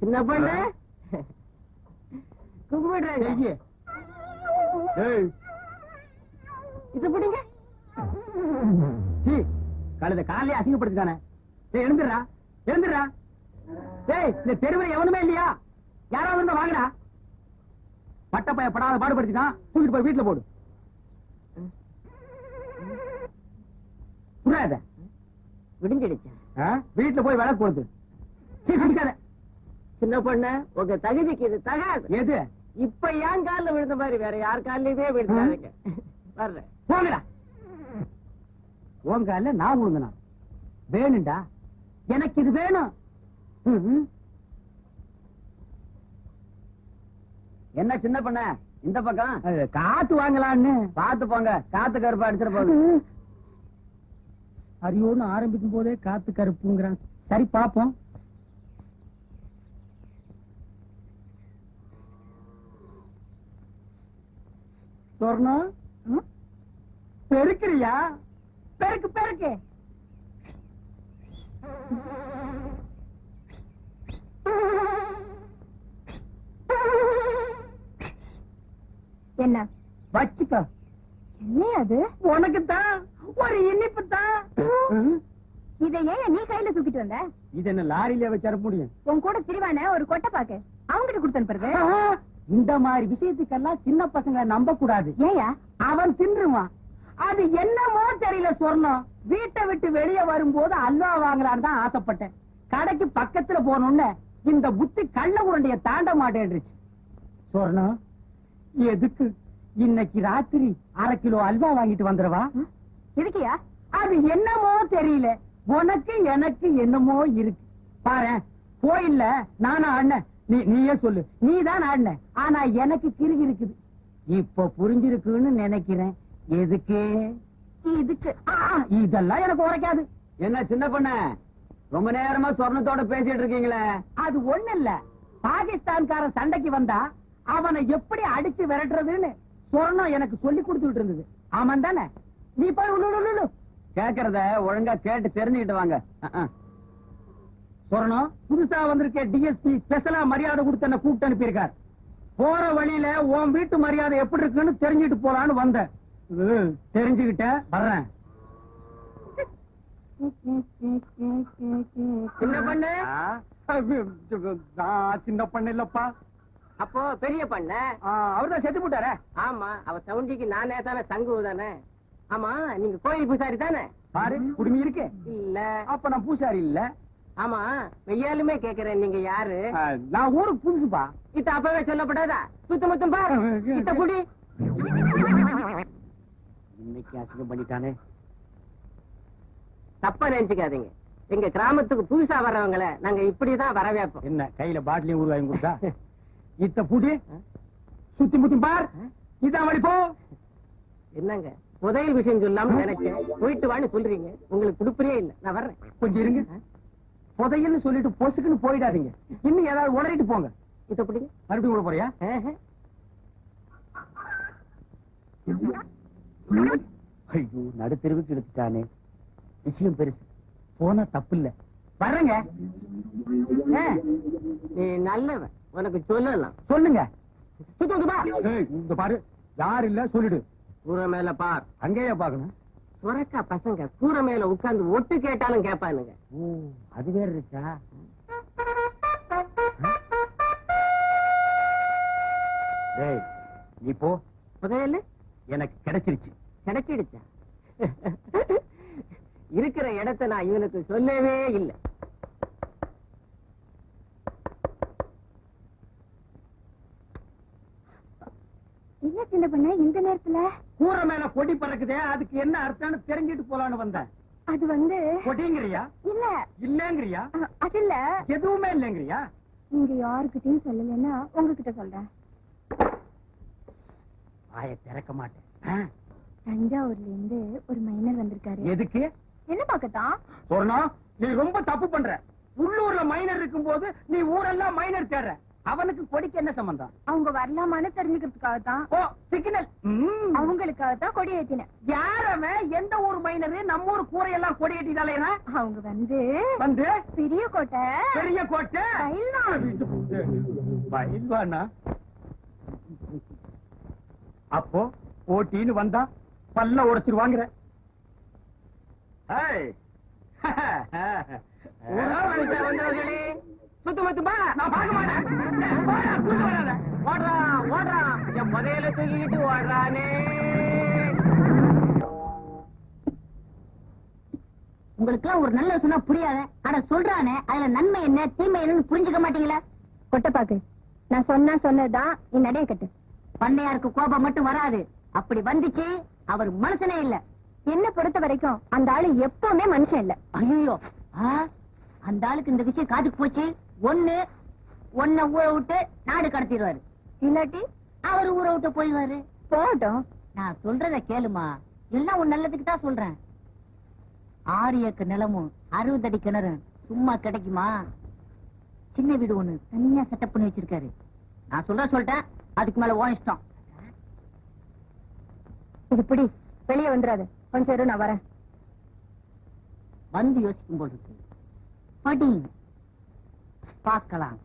சின்ன பொண்ணு? கும்பிடுறாங்க. ஏய், இது பிடிங்க. சீ, கழுத காலையே அசிங்கப்படுத்திட்டானே. எழுந்துடுறா எழுந்துடுறா டேய் இந்த தெருவில் எவனுமே இல்லையா? யாராவது இருந்தா வாங்கடா. பட்டப்பைய படாத பாடுபடுத்திட்டான் தூக்கிட்டு போய் வீட்டுல போடு. புரியாத விடிஞ்சிடுச்சா வீட்டுல போய் விளக்கு கொடுத்து சீ குடிக்காத. சின்ன பொண்ணு உங்க தகுதிக்கு இது தகாது. எது? இப்ப ஏன் கால்ல விழுந்த மாதிரி வேற யார் கால்லயுமே விழுந்தாருங்க வர்றேன். போங்கடா. உன் கால நான் விழுந்தனா? வேணும்டா. எனக்கு இது வேணும். என்ன சின்ன பண்ண? இந்த பக்கம்? காத்து வாங்கலான்னு. பாத்து போங்க. காத்து கருப்பா அடிச்சிட போகுது. அரியோன்னு ஆரம்பிக்கும் போதே காத்து கருப்புங்கிறான். சரி பாப்போம் சொர்ணம்? பெருக்கிறியா? பெருக்கு பெருக்கு. என்ன? வச்சுக்கோ. என்ன அது? உனக்கு தான் ஒரு இனிப்பு தான் இதை ஏன் நீ கையில தூக்கிட்டு வந்த? இது என்ன லாரியில வச்சு முடியும்? உன் கூட திரிவான ஒரு கொட்டை பாக்கு. அவங்கிட்ட கொடுத்து அனுப்புறது. இந்த மாதிரி விஷயத்துக்கெல்லாம் சின்ன பசங்க நம்ப கூடாது ஏயா அவன் தின்றுவான். அது என்னமோ தெரியல சொர்ணம். வீட்டை விட்டு வெளியே வரும்போது அல்வா வாங்கலான்னு தான் ஆசைப்பட்டேன். கடைக்கு பக்கத்துல போனோன்னு இந்த புத்தி கள்ள உருண்டைய தாண்ட மாட்டேன்றுச்சு. சொர்ணம் எதுக்கு? இன்னைக்கு ராத்திரி அரை கிலோ அல்வா வாங்கிட்டு வந்துடவா? எதுக்கியா அது என்னமோ தெரியல. உனக்கு எனக்கு என்னமோ இருக்கு. பாரு கோயில்ல நானும் ஆடினேன் நீ நீயே சொல்லு. நீ தான் ஆடின. ஆனா எனக்கு கிறுகி இருக்குது. இப்ப புரிஞ்சிருக்குன்னு நினைக்கிறேன். எதுக்கு? இதுக்கு ஆ, இதெல்லாம் எனக்கு உரைக்காது. என்ன சின்ன பண்ண? ரொம்ப நேரமா சொர்ணத்தோட பேசிட்டு இருக்கீங்களே. அது ஒண்ணு இல்ல. பாகிஸ்தான்காரன் சண்டைக்கு வந்தா அவனை எப்படி அடிச்சு விரட்டுறதுன்னு சொர்ணம் எனக்கு சொல்லி கொடுத்துட்டு இருந்தது. ஆமாம் தானே? நீ போய். கேக்குறத ஒழுங்கா கேட்டு தெரிஞ்சுக்கிட்டு வாங்க. சொர்ணம். புதுசா வந்திருக்க டிஎஸ்பி ஸ்பெஷலா மரியாதை கொடுத்து என்ன கூப்பிட்டு அனுப்பியிருக்கார். போற வழியில உன் வீட்டு மரியாதை எப்படி இருக்குன்னு தெரிஞ்சுட்டு போலான்னு வந்தேன். ம், தெரிஞ்சுக்கிட்டேன் வர்றேன். சின்ன பொண்ணு. நான் சின்ன பண்ண இல்லப்பா. அப்போ பெரிய பண்ண? அவர்தான் செத்து போட்டாரே. ஆமா அவ சவுண்டிக்கு நானே தானே தானே. ஆமா நீங்க கோயில் பூசாரி தானே? பாரு குடுமி இருக்கு. இல்ல. அப்ப நான் பூசாரி இல்ல. ஆமா வெய்யாலுமே கேக்குறேன் நீங்க யாரு? நான் ஊருக்கு புதுசுப்பா. இத்த அப்பவே சொல்லப்படாதா சுத்த முத்தம் பாரு. இத்த குடி இன்னைக்கு அசிங்கம் பண்ணிட்டானே. தப்பா நினைச்சுக்காதீங்க. எங்க கிராமத்துக்கு புதுசா வர்றவங்கள நாங்க இப்படிதான் வரவேற்போம். என்ன கையில பாட்டிலையும் ஊர் வாங்கி கொடுத்தா? இத்த பூட்டி சுத்தி முத்தி பார். இதான் வழி போ. என்னங்க புதையல் விஷயம் சொல்லாம நினைச்சேன் போயிட்டு வான்னு சொல்றீங்க. உங்களுக்கு குடுப்புறே இல்ல. நான் வர்றேன். கொஞ்சம் இருங்க. புதையல்னு சொல்லிட்டு பொசுக்குன்னு போயிடாதீங்க. இன்னும் ஏதாவது உளறிட்டு போங்க. இத பிடிங்க. மறுபடியும் கூட போறியா. ஐயோ. நடுத்தெருவுக்கு எடுத்துட்டானே விஷயம் பெருசு. போனா தப்பு இல்ல வர்றேங்க நீ நல்லவன். உனக்கு சொல்லலாம். சொல்லுங்க. சுத்த முத்தம் பா. ஏய், இந்த பாரு. யார் இல்ல சொல்லிடு. கூரை மேல பார். அங்கேயே பாக்கணும் சுரக்கா பசங்க கூரை மேல உட்கார்ந்து ஒட்டு கேட்டாலும் கேட்பானுங்க. அது வேற இருக்கா? நீ போ. புதையல்? எனக்கு கிடைச்சிருச்சு. கிடைச்சிடுச்சா? இருக்கிற இடத்தை நான் இவனுக்கு சொல்லவே இல்லை. என்ன சின்ன பண்ண இந்த நேரத்துல? கூரை மேல கொடி பறக்குதே அதுக்கு என்ன அர்த்தம்னு தெரிஞ்சிட்டு போலான்னு வந்தேன் அது வந்து கொடிங்கிறியா? இல்ல. இல்லங்கிறியா? அது இல்ல. எதுவுமே இல்லங்கிறியா? நீங்க யாருக்கிட்டையும் சொல்லலைன்னா உங்ககிட்ட சொல்றேன். வாயை திறக்க மாட்டேன். தஞ்சாவூர்ல இருந்து ஒரு மைனர் வந்திருக்காரு. எதுக்கு? என்ன பாக்கத்தான் சொன்னா நீ ரொம்ப தப்பு பண்ற. உள்ளூர்ல மைனர் இருக்கும்போது நீ ஊரெல்லாம் மைனர் தேடுற. அவனுக்கு கொடிக்கு என்ன சம்பந்தம்? அவங்க வரலாமான்னு தெரிஞ்சுக்கிறதுக்காக தான் ஓ சிக்னல் அவங்களுக்காக தான் கொடி ஏத்தினேன். யாரவன் எந்த ஊர் மைனரு நம்ம ஊர் கூரையெல்லாம் கொடி கட்டிட்டாலேனா அவங்க வந்து வந்து? பெரிய கோட்டை பெரிய கோட்டை? பயில்வான். அப்போ போட்டின்னு வந்தா பல்ல உடைச்சிருவாங்கிற. வந்தவர்களே. சுத்து முத்துமா நான் பார்க்க மாட்டேன். போடா, கூட்டு வராத. ஓடுறா ஓடுறா. என் புதையல தூக்கிட்டு ஓடுறானே. உங்களுக்கு ஒரு நல்ல சொன்னா புரியாத. ஆனா சொல்றானே அதுல நன்மை என்ன தீமை என்னன்னு புரிஞ்சுக்க மாட்டீங்களா? கொட்டை பாக்கு. நான் சொன்னா சொன்னதுதான் நீ நடைய கட்டு. பண்ணையாருக்கு கோபம் மட்டும் வராது. அப்படி வந்துச்சு அவர் மனுஷனே இல்ல. என்ன பொறுத்த வரைக்கும் அந்த ஆளு எப்பவுமே மனுஷன் இல்ல. ஐயோ அந்த ஆளுக்கு இந்த விஷயம் காதுக்கு போச்சு? ஒண்ணு ஒன்ன ஊரை விட்டு நாடு கடத்திடுவாரு. இல்லாட்டி அவர் ஊரை விட்டு போயிடுவாரு. போகட்டும் நான் சொல்றத கேளுமா. எல்லாம் உன் நல்லதுக்கு தான் சொல்றேன். ஆறு ஏக்கர் நிலமும் அறுபது அடி கிணறு சும்மா கிடைக்குமா? சின்ன வீடு ஒண்ணு தனியா செட்டப் பண்ணி வச்சிருக்காரு. நான் சொல்ற சொல்லிட்டேன். அதுக்கு மேல உன் இஷ்டம். இது பிடி. வெளியே வந்துடாது. கொஞ்சம் நான் வரேன். வந்து யோசிக்கும் போல் இருக்கு. படி. பார்க்கலாம்.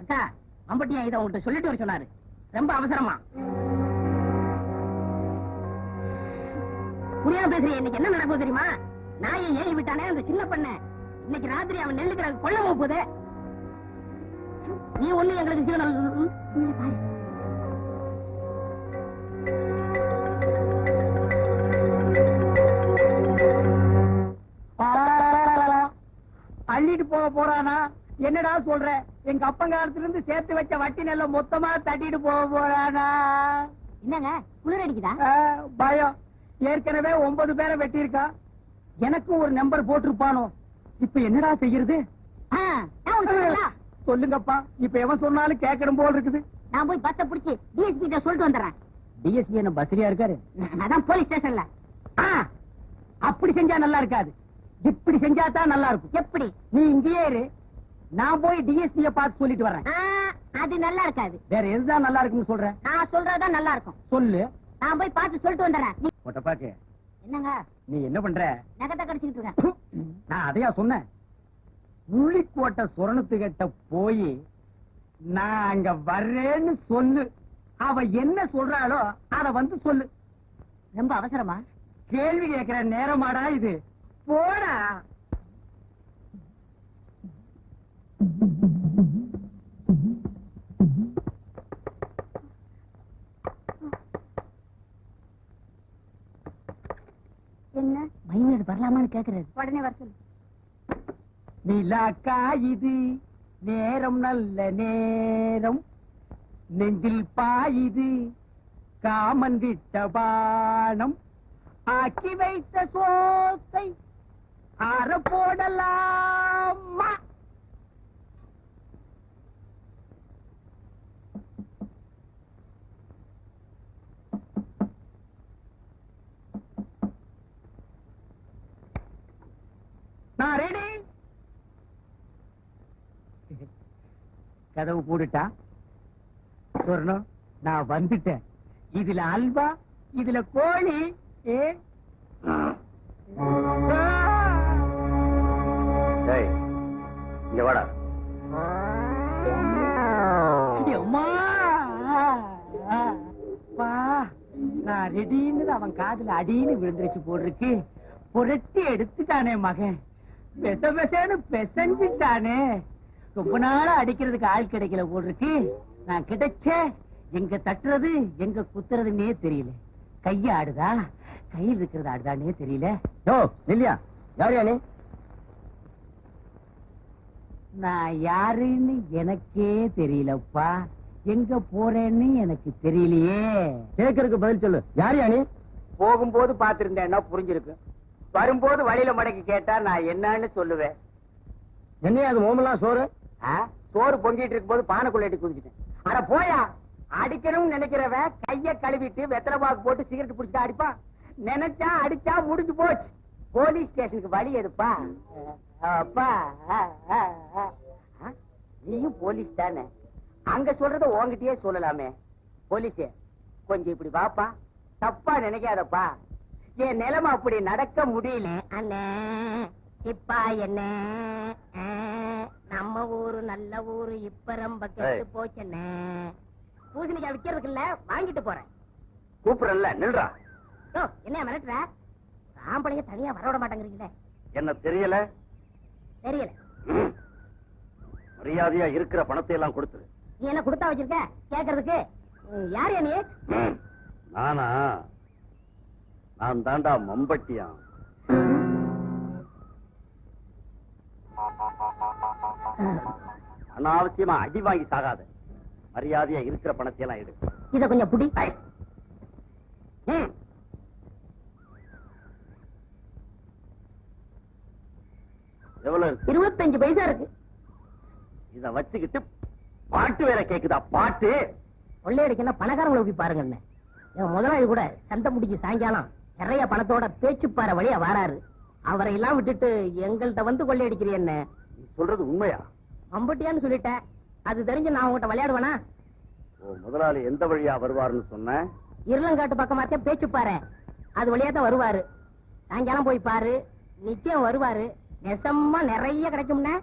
அக்கா மம்பட்டியா இதை உங்கள்கிட்ட சொல்லிட்டு வர சொன்னாரு. ரொம்ப அவசரமா. புரியாம பேசுறீங்க இன்னைக்கு என்ன நடக்கும் தெரியுமா? நாயை ஏறி விட்டானே அந்த சின்ன பண்ண. இன்னைக்கு ராத்திரி அவன் நெல்லுக்கிற கொல்ல போகுது. நீ ஒண்ணு எங்களுக்கு சிக்னல் அள்ளிட்டு போக போறானா? என்னடா சொல்ற? எங்க அப்பங்காலத்துல இருந்து சேர்த்து வச்ச வட்டி நெல்ல மொத்தமா தட்டிட்டு போக போறானா? என்னங்க? குளிர் அடிக்குதா? பயம். ஏற்கனவே ஒன்பது பேரை வெட்டியிருக்கா. எனக்கும் ஒரு நம்பர் போட்டிருப்பானோ? இப்ப என்னடா செய்யறது? சொல்லுங்கப்பா. இப்ப எவன் சொன்னாலும் கேட்கணும் போல் இருக்குது. நான் போய் பத்த புடிச்சு டிஎஸ்பி கிட்ட சொல்லிட்டு வந்துடுறேன். டிஎஸ்பி என்ன பஸ்ரியா இருக்காரு? அதான் போலீஸ் ஸ்டேஷன்ல. அப்படி செஞ்சா நல்லா இருக்காது. இப்படி செஞ்சா தான் நல்லா இருக்கும். எப்படி? நீ இங்கேயே இரு. நான் போய் டிஎஸ்பிய பார்த்து சொல்லிட்டு வரேன் அது நல்லா இருக்காது. வேற எதுதான் நல்லா இருக்குன்னு சொல்றேன் நான் சொல்றதுதான் நல்லா இருக்கும். சொல்லு. நான் போய் பார்த்து சொல்லிட்டு வந்துடுறேன். ஒட்டப்பாக்கு என்னங்க? நீ என்ன பண்ற? நகத்தை கடிச்சுக்கிட்டு இருக்கேன். நான் அதையா சொன்னேன். உள்ளிக்கோட்டை சுரணத்துக்கிட்ட போய் நான் அங்க வர்றேன்னு சொல்லு. அவ என்ன சொல்றாளோ அத வந்து சொல்லு. ரொம்ப அவசரமா? கேள்வி கேட்கிற நேரமாடா இது. போடா. கேக்குறாரு. உடனே வர சொல்லு. நிலாக்கா இது நேரம் நல்ல நேரம். நெஞ்சில் பாயுது காமன் விட்ட பானம் ஆக்கி வைத்த சோத்தை ஆற போடலாமா? நான் ரெடி கதவு போட்டுட்டா சொர்ணம் நான் வந்துட்டேன். இதுல அல்வா இதுல கோழி. ஏ? இங்க வாடா. நான் ரெடின்னு அவன் காதுல அடின்னு விழுந்துருச்சு போட்டிருக்கு புரட்டி எடுத்துட்டானே மகன். பெச பெசன்னு பெசஞ்சிட்டானே. ரொம்ப நாளா அடிக்கிறதுக்கு ஆள் கிடைக்கல போட்டிருக்கு நான் கிடைச்ச. எங்க தட்டுறது எங்க குத்துறதுன்னே தெரியல. கைய ஆடுதா? கையில் இருக்கிறது ஆடுதானே தெரியல. யோ இல்லையா யார் நீ? நான் யாருன்னு எனக்கே தெரியலப்பா. எங்க போறேன்னு எனக்கு தெரியலையே. கேட்கறதுக்கு பதில் சொல்லு. யார் நீ? போகும்போது பாத்திருந்தேன்னா புரிஞ்சிருக்கு. வரும்போது வழியில மடக்கி கேட்டா நான் என்னன்னு சொல்லுவேன். என்னையா அது மோமெல்லாம் சோறு? சோறு பொங்கிட்டு இருக்கும்போது பானைக்குள்ள எட்டி குதிச்சிட்டேன் அட போயா அடிக்கணும்னு நினைக்கிறவன் கைய கழுவிட்டு வெத்தலை பாக்கு போட்டு சிகரெட் புடிச்சிட்டு அடிப்பான் நினைச்சா அடிச்சா முடிஞ்சு போச்சு. போலீஸ் ஸ்டேஷனுக்கு வழி எதுப்பா அப்பா? நீயும் போலீஸ் தானே. அங்க சொல்றத உன்கிட்டயே சொல்லலாமே. போலீஸே கொஞ்சம் இப்படி வாப்பா. தப்பா நினைக்காதப்பா. என் நிலைமை அப்படி நடக்க முடியல. அண்ணே இப்பா என்ன? நம்ம ஊரு நல்ல ஊரு இப்ப ரொம்ப கெட்டு. போச்சுண்ணே பூசணிக்காய் விக்கிறதுக்குல்ல வாங்கிட்டு போறேன். கூப்பிடல நில்றா. என்ன மிரட்டுற? ஆம்பளைங்க தனியா வரவிட மாட்டேங்கிறீங்களே. என்ன தெரியல? தெரியல. மரியாதையா இருக்கிற பணத்தை எல்லாம் கொடுத்துரு நீ என்ன கொடுத்தா வச்சிருக்க? கேக்குறதுக்கு? யார் நீ ம். நானா? நான் தாண்டா மம்பட்டியா அனாவசியமா அடி வாங்கி சாகாத. மரியாதையா இருக்கிற பணத்தை எல்லாம் எடு. இத கொஞ்சம் புடி. எவ்வளவு இருபத்தஞ்சு பைசா இருக்கு. இத வச்சுக்கிட்டு பாட்டு வேற கேக்குதா? பாட்டு. கொள்ளையடிக்கணும் பணக்காரங்களை போய் பாருங்க என் முதலாளி கூட சண்டை முடிஞ்சு சாயங்காலம் நிறைய பணத்தோட பேச்சுப்பாறை வழியா வாராரு. அவரை எல்லாம் விட்டுட்டு எங்கள்கிட்ட வந்து கொள்ளையடிக்கிறீ என்ன? நீ சொல்றது உண்மையா? மம்பட்டியான்னு சொல்லிட்டேன். அது தெரிஞ்சு நான் உங்ககிட்ட விளையாடுவேனா? முதலாளி எந்த வழியா வருவாருன்னு சொன்ன? இருளங்காட்டு பக்கமாத்தே பேச்சுப்பாறை அது வழியா தான் வருவாரு. சாயங்காலம் போய் பாரு. நிச்சயம் வருவாரு. நெசமா நிறைய கிடைக்கும்னா.